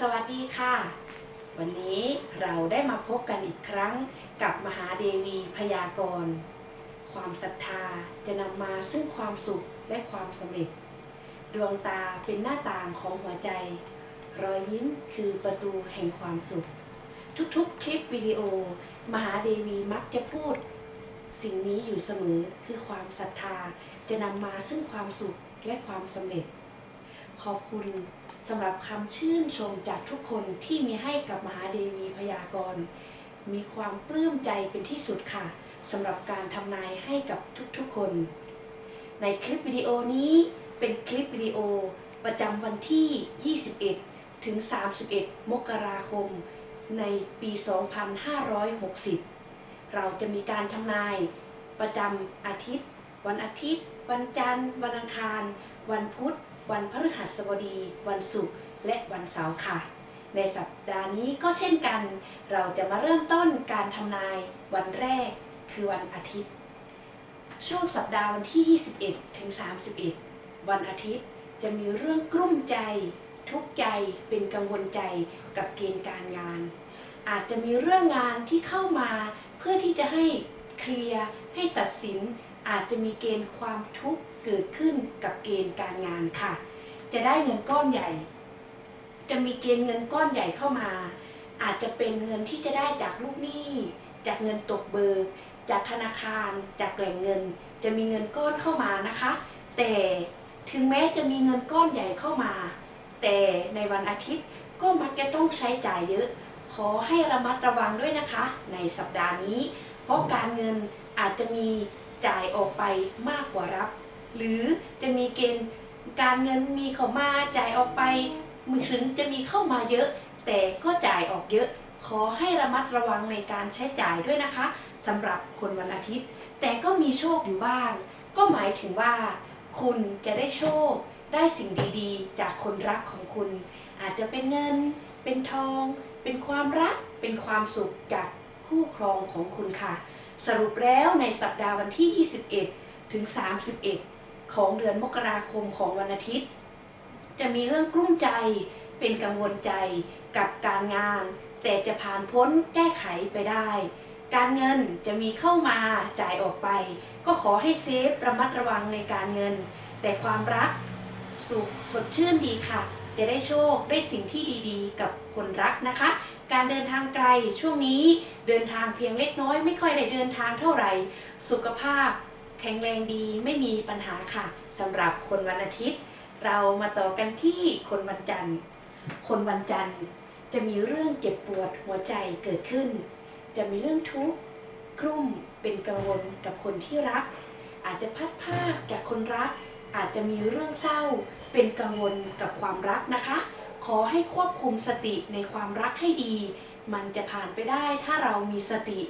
สวัสดีค่ะ วันนี้เราได้มาพบกันอีกครั้งกับมหาเดวีพยากรณ์ความศรัทธาจะนำมาซึ่งความสุขและความสำเร็จ ดวงตาเป็นหน้าต่างของหัวใจ รอยยิ้มคือประตูแห่งความสุข ทุกๆคลิปวิดีโอ มหาเดวีมักจะพูด สิ่งนี้อยู่เสมอคือความศรัทธาจะนำมาซึ่งความสุขและความสำเร็จ ขอบคุณ สำหรับคำชื่นชมจากทุกคนที่มีให้กับมหาเดวีพยากรณ์มีความปลื้มใจเป็นที่สุดค่ะสำหรับการทำนายให้กับทุกๆคน ในคลิปวิดีโอนี้เป็นคลิปวิดีโอประจำวันที่ 21 ถึง 31 มกราคม ในปี 2560 เราจะมีการทำนายประจำอาทิตย์ วันอาทิตย์ วันจันทร์ วันอังคาร วันพุธ วันพฤหัสบดี วันศุกร์และวันเสาร์ค่ะ ในสัปดาห์นี้ก็เช่นกัน เราจะมาเริ่มต้นการทำนายวันแรกคือวันอาทิตย์ ช่วงสัปดาห์วันที่ 21 ถึง 31 วันอาทิตย์จะมีเรื่องกลุ้มใจ ทุกข์ใจเป็นกังวลใจกับเกณฑ์การงาน อาจจะมีเรื่องงานที่เข้ามาเพื่อที่จะให้เคลียร์ให้ตัดสินอาจจะมีเกณฑ์ความทุกข์ เกิดขึ้นกับเกณฑ์การงานค่ะ จะได้เงินก้อนใหญ่ จะมีเกณฑ์เงินก้อนใหญ่เข้ามา อาจจะเป็นเงินที่จะได้จากลูกหนี้ จากเงินตกเบิกจากธนาคาร จากแหล่งเงิน จะมีเงินก้อนเข้ามานะคะ แต่ถึงแม้จะมีเงินก้อนใหญ่เข้ามา แต่ในวันอาทิตย์ก็มักจะต้องใช้จ่ายเยอะ ขอให้ระมัดระวังด้วยนะคะ ในสัปดาห์นี้ เพราะการเงินอาจจะมีจ่ายออกไปมากกว่ารับ หรือจะมีเกณฑ์การเงินมีเข้ามาจ่ายออกไปมือถึงจะมีเข้ามาเยอะ แต่ก็จ่ายออกเยอะ ขอให้ระมัดระวังในการใช้จ่ายด้วยนะคะสำหรับคนวันอาทิตย์ แต่ก็มีโชคอยู่บ้าง ก็หมายถึงว่า คุณจะได้โชค ได้สิ่งดีๆ จากคนรักของคุณ อาจจะเป็นเงิน เป็นทอง เป็นความรัก เป็นความสุขจากคู่ครองของคุณค่ะ สรุปแล้วในสัปดาห์วันที่ 21 ถึง 31 ของเดือนมกราคมของวันอาทิตย์ จะมีเรื่องกลุ้มใจเป็นกังวลใจกับการงาน แต่จะผ่านพ้นแก้ไขไปได้ การเงินจะมีเข้ามาจ่ายออกไป ก็ขอให้เซฟระมัดระวังในการเงิน แต่ความรักสุขสดชื่นดีค่ะ จะได้โชคได้สิ่งที่ดีๆ กับคนรักนะคะ การเดินทางไกลช่วงนี้เดินทางเพียงเล็กน้อย ไม่ค่อยได้เดินทางเท่าไหร่ สุขภาพ แข็งแรงดีไม่มีปัญหาค่ะสำหรับคนวันอาทิตย์ เรามาต่อกันที่คนวันจันทร์ คนวันจันทร์จะมีเรื่องเจ็บปวดหัวใจเกิดขึ้น จะมีเรื่องทุกข์กลุ่มเป็นกังวลกับคนที่รัก อาจจะพัดพรากจากคนรัก อาจจะมีเรื่องเศร้า เป็นกังวลกับความรักนะคะ ขอให้ควบคุมสติในความรักให้ดี มันจะผ่านไปได้ถ้าเรามีสติ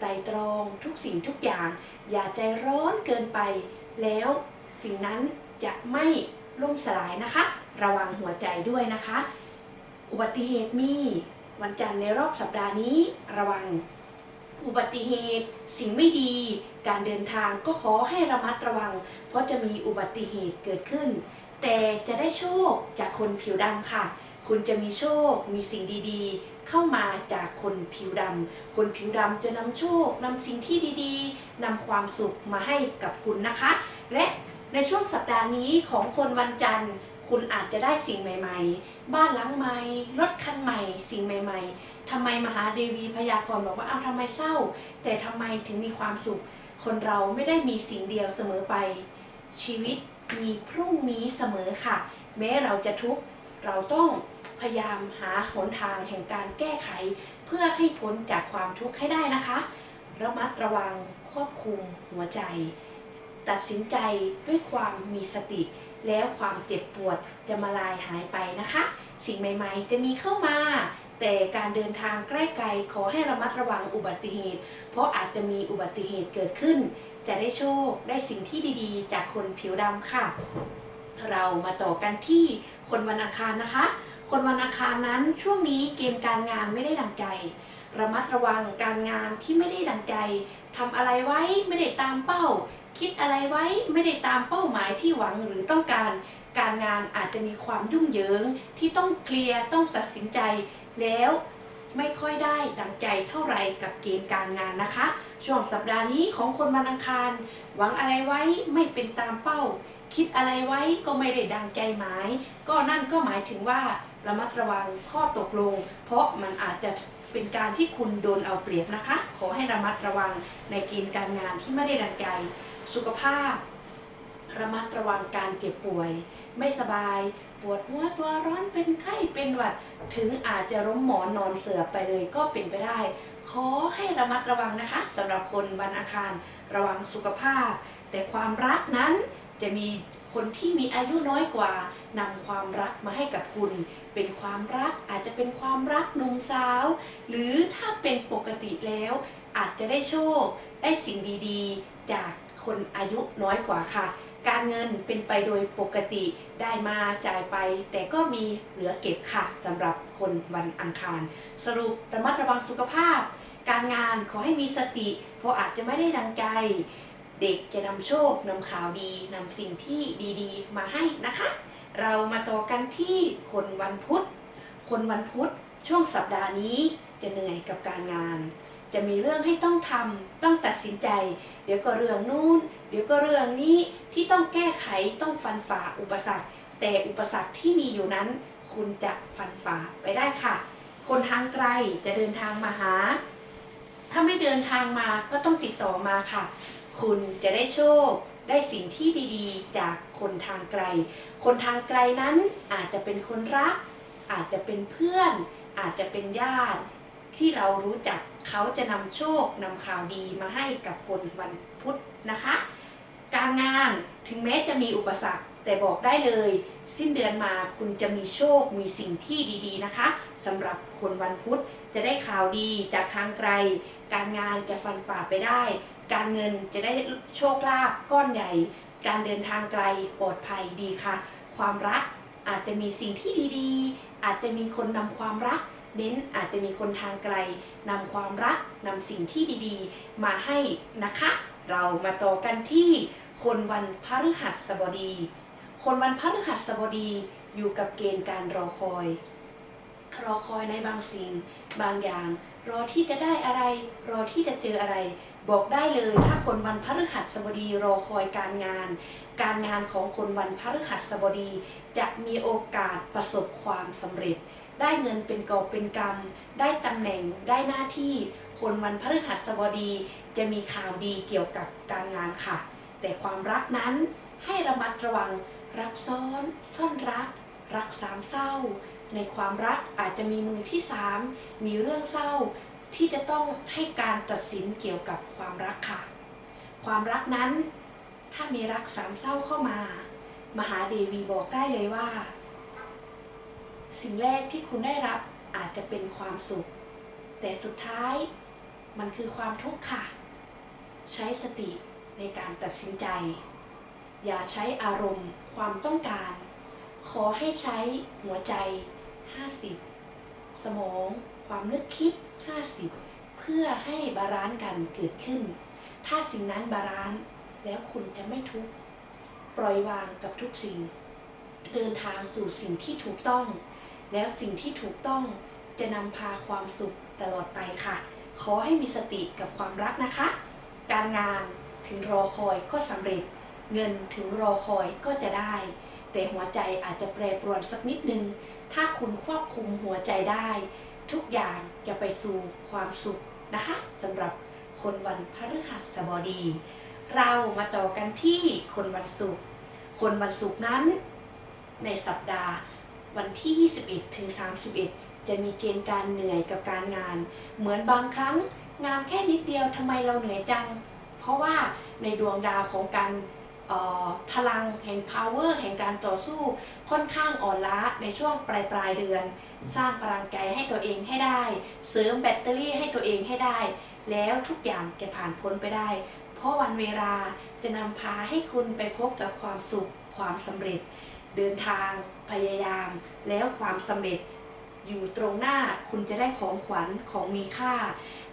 ไตรตรองทุกสิ่งทุกอย่าง อย่าใจร้อนเกินไป แล้วสิ่งนั้นจะไม่ล่มสลายนะคะ ระวังหัวใจด้วยนะคะ อุบัติเหตุมีวันจันทร์ในรอบสัปดาห์นี้ระวัง อุบัติเหตุ สิ่งไม่ดี การเดินทางก็ขอให้ระมัดระวัง เพราะจะมีอุบัติเหตุเกิดขึ้น แต่จะได้โชคจากคนผิวดำค่ะ คุณจะมีโชค มีสิ่งดีๆ เข้ามาจากคนผิวดำ คนผิวดำจะนำโชคนำสิ่งที่ดีๆนำความสุขมาให้กับคุณนะคะ และในช่วงสัปดาห์นี้ของคนวันจันทร์ คุณอาจจะได้สิ่งใหม่ๆ บ้านหลังใหม่ รถคันใหม่ สิ่งใหม่ ๆทำไมมหาเดวีพยากรณ์บอกว่าเอ้าทำไมเศร้า แต่ทำไมถึงมีความสุข คนเราไม่ได้มีสิ่งเดียวเสมอไป ชีวิตมีพรุ่งนี้เสมอค่ะ แม้เราจะทุกข์เราต้อง พยายามหาหนทางแห่งการแก้ไข เพื่อให้พ้นจากความทุกข์ให้ได้นะคะ ระมัดระวังควบคุมหัวใจ ตัดสินใจด้วยความมีสติ แล้วความเจ็บปวดจะมาลายหายไปนะคะ สิ่งใหม่ ๆ จะมีเข้ามาแต่การเดินทางใกล้ไกลขอให้ระมัดระวังอุบัติเหตุ เพราะอาจจะมีอุบัติเหตุเกิดขึ้น จะได้โชคได้สิ่งที่ดีๆ จากคนผิวดำค่ะ เรามาต่อกันที่คนวันอังคารนะคะ คนวันอังคารนั้นช่วงนี้เกณฑ์การงานไม่ได้ดังใจ ระมัดระวังการงานที่ไม่ได้ดังใจทำอะไรไว้ไม่ได้ตามเป้า คิดอะไรไว้ไม่ได้ตามเป้าหมายที่หวังหรือต้องการ การงานอาจจะมีความยุ่งเหยิงที่ต้องเคลียร์ต้องตัดสินใจ แล้วไม่ค่อยได้ดังใจเท่าไหร่กับเกณฑ์การงานนะคะ ช่วงสัปดาห์นี้ของคนวันอังคาร หวังอะไรไว้ไม่เป็นตามเป้า คิดอะไรไว้ก็ไม่ได้ดังใจหมาย ก็นั่นก็หมายถึงว่า ระมัดระวังข้อตกลง เพราะมันอาจจะเป็นการที่คุณโดนเอาเปรียบนะคะ ขอให้ระมัดระวังในเกณฑ์การงานที่ไม่ได้ดังใจ สุขภาพ ระมัดระวังการเจ็บป่วย ไม่สบาย ปวดหัวตัวร้อนเป็นไข้เป็นหวัด ถึงอาจจะล้มหมอนนอนเสือไปเลยก็เป็นไปได้ ขอให้ระมัดระวังนะคะสำหรับคนวันอังคาร ระวังสุขภาพ แต่ความรักนั้น จะมีคนที่มีอายุน้อยกว่านำความรักมาให้กับคุณ เป็นความรักอาจจะเป็นความรักหนุ่มสาว หรือถ้าเป็นปกติแล้ว อาจจะได้โชค ได้สิ่งดีๆ จากคนอายุน้อยกว่าค่ะ การเงินเป็นไปโดยปกติได้มาจ่ายไป แต่ก็มีเหลือเก็บค่ะสำหรับคนวันอังคาร สรุประมัดระวังสุขภาพ การงานขอให้มีสติ เพราะอาจจะไม่ได้ดังใจ เด็กจะนำโชคนำข่าวดีนำสิ่งที่ดีๆ มาให้นะคะ เรามาต่อกันที่คนวันพุธ คนวันพุธช่วงสัปดาห์นี้จะเหนื่อยกับการงาน จะมีเรื่องให้ต้องทำต้องตัดสินใจ เดี๋ยวก็เรื่องนู้นเดี๋ยวก็เรื่องนี้ที่ต้องแก้ไขต้องฟันฝ่าอุปสรรค แต่อุปสรรคที่มีอยู่นั้น คุณจะฟันฝ่าไปได้ค่ะ คนทางไกลจะเดินทางมาหา ถ้าไม่เดินทางมาก็ต้องติดต่อมาค่ะ คุณจะได้โชค ได้สิ่งที่ดีๆ จากคนทางไกล คนทางไกลนั้นอาจจะเป็นคนรัก อาจจะเป็นเพื่อน อาจจะเป็นญาติ ที่เรารู้จักเขาจะนำโชคนำข่าวดีมาให้กับคนวันพุธนะคะ การงานถึงแม้จะมีอุปสรรคแต่บอกได้เลย สิ้นเดือนมาคุณจะมีโชคมีสิ่งที่ดีๆนะคะสำหรับคนวันพุธจะได้ข่าวดีจากทางไกล การงานจะฟันฝ่าไปได้ การเงินจะได้โชคลาภก้อนใหญ่ การเดินทางไกลปลอดภัยดีค่ะ ความรักอาจจะมีสิ่งที่ดีๆ อาจจะมีคนนำความรัก เน้นอาจจะมีคนทางไกลนำความรักนำสิ่งที่ดีๆ มาให้นะคะ เรามาต่อกันที่คนวันพฤหัสบดี คนวันพฤหัสบดีอยู่กับเกณฑ์การรอคอย รอคอยในบางสิ่ง บางอย่าง รอที่จะได้อะไร รอที่จะเจออะไร บอกได้เลยถ้าคนวันพฤหัสบดีรอคอยการงาน การงานของคนวันพฤหัสบดี จะมีโอกาสประสบความสำเร็จ ได้เงินเป็นกอบเป็นกำได้ตำแหน่งได้หน้าที่ คนวันพฤหัสบดีจะมีข่าวดีเกี่ยวกับการงานค่ะ แต่ความรักนั้นให้ระมัดระวังรักซ้อน ซ่อนรัก รักสามเศร้า ในความรักอาจจะมีมือที่สามมีเรื่องเศร้า ที่จะต้องให้การตัดสินเกี่ยวกับความรักค่ะ ความรักนั้นถ้ามีรักสามเศร้าเข้ามา มหาเดวีบอกได้เลยว่า สิ่งแรกที่คุณได้รับอาจจะเป็นความสุข แต่สุดท้ายมันคือความทุกข์ค่ะ ใช้สติในการตัดสินใจ อย่าใช้อารมณ์ความต้องการ ขอให้ใช้หัวใจ 50 สมอง ความนึกคิด 50 เพื่อให้บาลานซ์กันเกิดขึ้น ถ้าสิ่งนั้นบาลานซ์แล้วคุณจะไม่ทุกข์ปล่อยวางกับทุกสิ่ง เดินทางสู่สิ่งที่ถูกต้อง แล้วสิ่งที่ถูกต้องจะนำพาความสุขตลอดไปค่ะ ขอให้มีสติกับความรักนะคะ การงานถึงรอคอยก็สำเร็จ เงินถึงรอคอยก็จะได้ แต่หัวใจอาจจะแปรปรวนสักนิดนึง ถ้าคุณควบคุมหัวใจได้ ทุกอย่างจะไปสู่ความสุขนะคะสำหรับคนวันพฤหัสบดี เรามาต่อกันที่คนวันศุกร์คนวันศุกร์นั้น ในสัปดาห์วันที่ 21 ถึง 31 จะมีเกณฑ์การเหนื่อยกับการงาน เหมือนบางครั้งงานแค่นิดเดียวทำไมเราเหนื่อยจัง เพราะว่าในดวงดาวของการ พลังแห่ง power แห่งการต่อสู้ค่อนข้างอ่อนล้าในช่วงปลายปลายเดือน สร้างพลังใจให้ตัวเองให้ได้ เสริมแบตเตอรี่ให้ตัวเองให้ได้ แล้วทุกอย่างจะผ่านพ้นไปได้ เพราะวันเวลาจะนำพาให้คุณไปพบกับความสุขความสำเร็จ เดินทางพยายาม แล้วความสำเร็จ อยู่ตรงหน้าคุณจะได้ของขวัญของมีค่า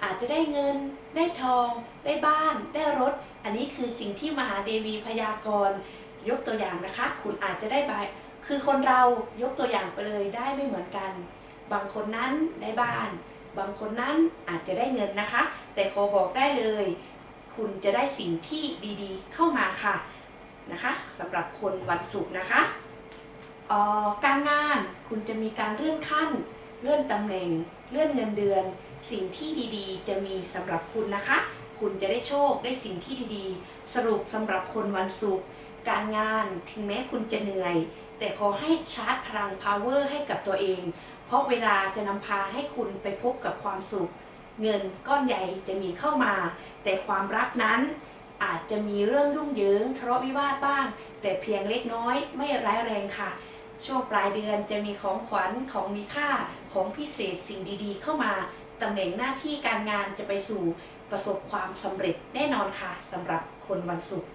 อาจจะได้เงิน ได้ทอง ได้บ้าน ได้รถ อันนี้คือสิ่งที่มหาเดวีพยากรณ์ยกตัวอย่างนะคะ คุณอาจจะได้ใบคือคนเรายกตัวอย่างไปเลยได้ไม่เหมือนกัน บางคนนั้นได้บ้าน บางคนนั้นอาจจะได้เงินนะคะ แต่ขอบอกได้เลย คุณจะได้สิ่งที่ดีๆ เข้ามาค่ะนะคะสำหรับคนวันศุกร์นะคะ การงานคุณจะมีการเลื่อนขั้น เลื่อนตำแหน่ง เลื่อนเงินเดือน สิ่งที่ดีๆ จะมีสำหรับคุณนะคะ คุณจะได้โชคได้สิ่งที่ดีๆ สรุปสำหรับคนวันศุกร์การงานถึงแม้คุณจะเหนื่อย แต่ขอให้ชาร์จพลัง power ให้กับตัวเอง เพราะเวลาจะนำพาให้คุณไปพบกับความสุข เงินก้อนใหญ่จะมีเข้ามา แต่ความรักนั้นอาจจะมีเรื่องยุ่งเหยิงทะเลาะวิวาทบ้าง แต่เพียงเล็กน้อยไม่ร้ายแรงค่ะ ช่วงปลายเดือนจะมีของขวัญของมีค่าของพิเศษสิ่งดีๆ เข้ามาตำแหน่งหน้าที่การงานจะไปสู่ประสบความสำเร็จแน่นอนค่ะสำหรับคนวันศุกร์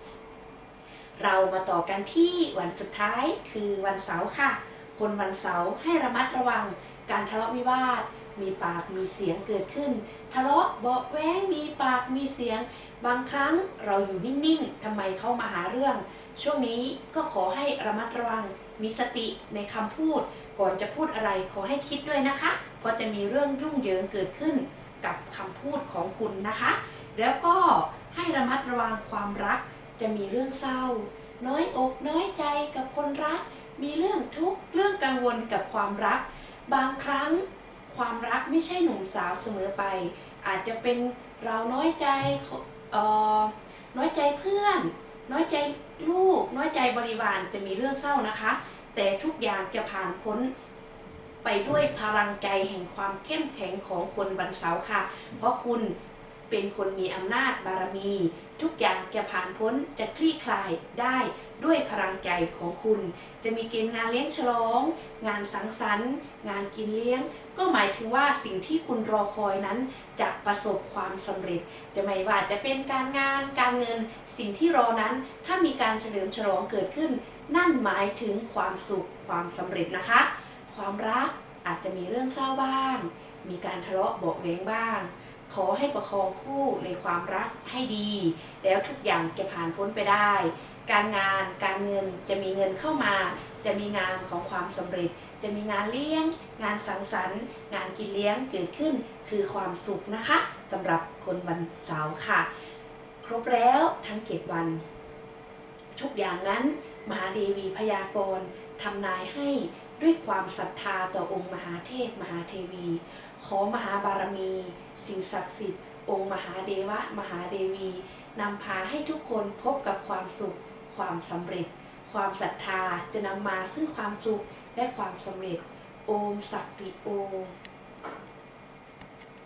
เรามาต่อกันที่วันสุดท้ายคือวันเสาร์ค่ะ คนวันเสาร์ให้ระมัดระวังการทะเลาะวิวาท มีปากมีเสียงเกิดขึ้น ทะเลาะเบาแว้งมีปากมีเสียง บางครั้งเราอยู่นิ่งๆทำไมเข้ามาหาเรื่อง ช่วงนี้ก็ขอให้ระมัดระวัง มีสติในคำพูด ก่อนจะพูดอะไรขอให้คิดด้วยนะคะ เพราะจะมีเรื่องยุ่งเหยิงเกิดขึ้นกับคำพูดของคุณนะคะ แล้วก็ให้ระมัดระวังความรัก จะมีเรื่องเศร้า น้อยอกน้อยใจกับคนรัก มีเรื่องทุกข์เรื่องกังวลกับความรัก บางครั้งความรักไม่ใช่หนุ่มสาวเสมอไป อาจจะเป็นเราน้อยใจน้อยใจเพื่อน น้อยใจ ลูกน้อยใจบริวารจะมีเรื่องเศร้านะคะ แต่ทุกอย่างจะผ่านพ้นไปด้วยพลังใจแห่งความเข้มแข็งของคนวันเสาร์ค่ะ เพราะคุณ เป็นคนมีอำนาจบารมี ทุกอย่างจะผ่านพ้นจะคลี่คลายได้ด้วยพลังใจของคุณ จะมีเกณฑ์งานเลี้ยงฉลอง งานสังสรรค์ งานกินเลี้ยง ก็หมายถึงว่าสิ่งที่คุณรอคอยนั้นจะประสบความสำเร็จ จะไม่ว่าจะเป็นการงานการเงิน สิ่งที่รอนั้น ถ้ามีการเฉลิมฉลองเกิดขึ้น นั่นหมายถึงความสุขความสำเร็จนะคะ ความรักอาจจะมีเรื่องเศร้าบ้าง มีการทะเลาะเบาะแว้งบ้าง ขอให้ประคองคู่ในความรักให้ดี แล้วทุกอย่างจะผ่านพ้นไปได้ การงานการเงินจะมีเงินเข้ามา จะมีงานของความสำเร็จ จะมีงานเลี้ยง งานสังสรรค์ งานกินเลี้ยงเกิดขึ้นคือความสุขนะคะสำหรับคนวันเสาร์ค่ะ ครบแล้วทั้งเจ็ดวัน ทุกอย่างนั้นมหาเดวีพยากรณ์ทำนายให้ด้วยความศรัทธาต่อองค์มหาเทพมหาเทวี ขอมหาบารมี สิ่งศักดิ์สิทธิ์องค์มหาเดวะ มหาเดวี นำพาให้ทุกคนพบกับความสุข ความสำเร็จ ความศรัทธาจะนำมาซึ่งความสุขและความสำเร็จ โอมสักติโอ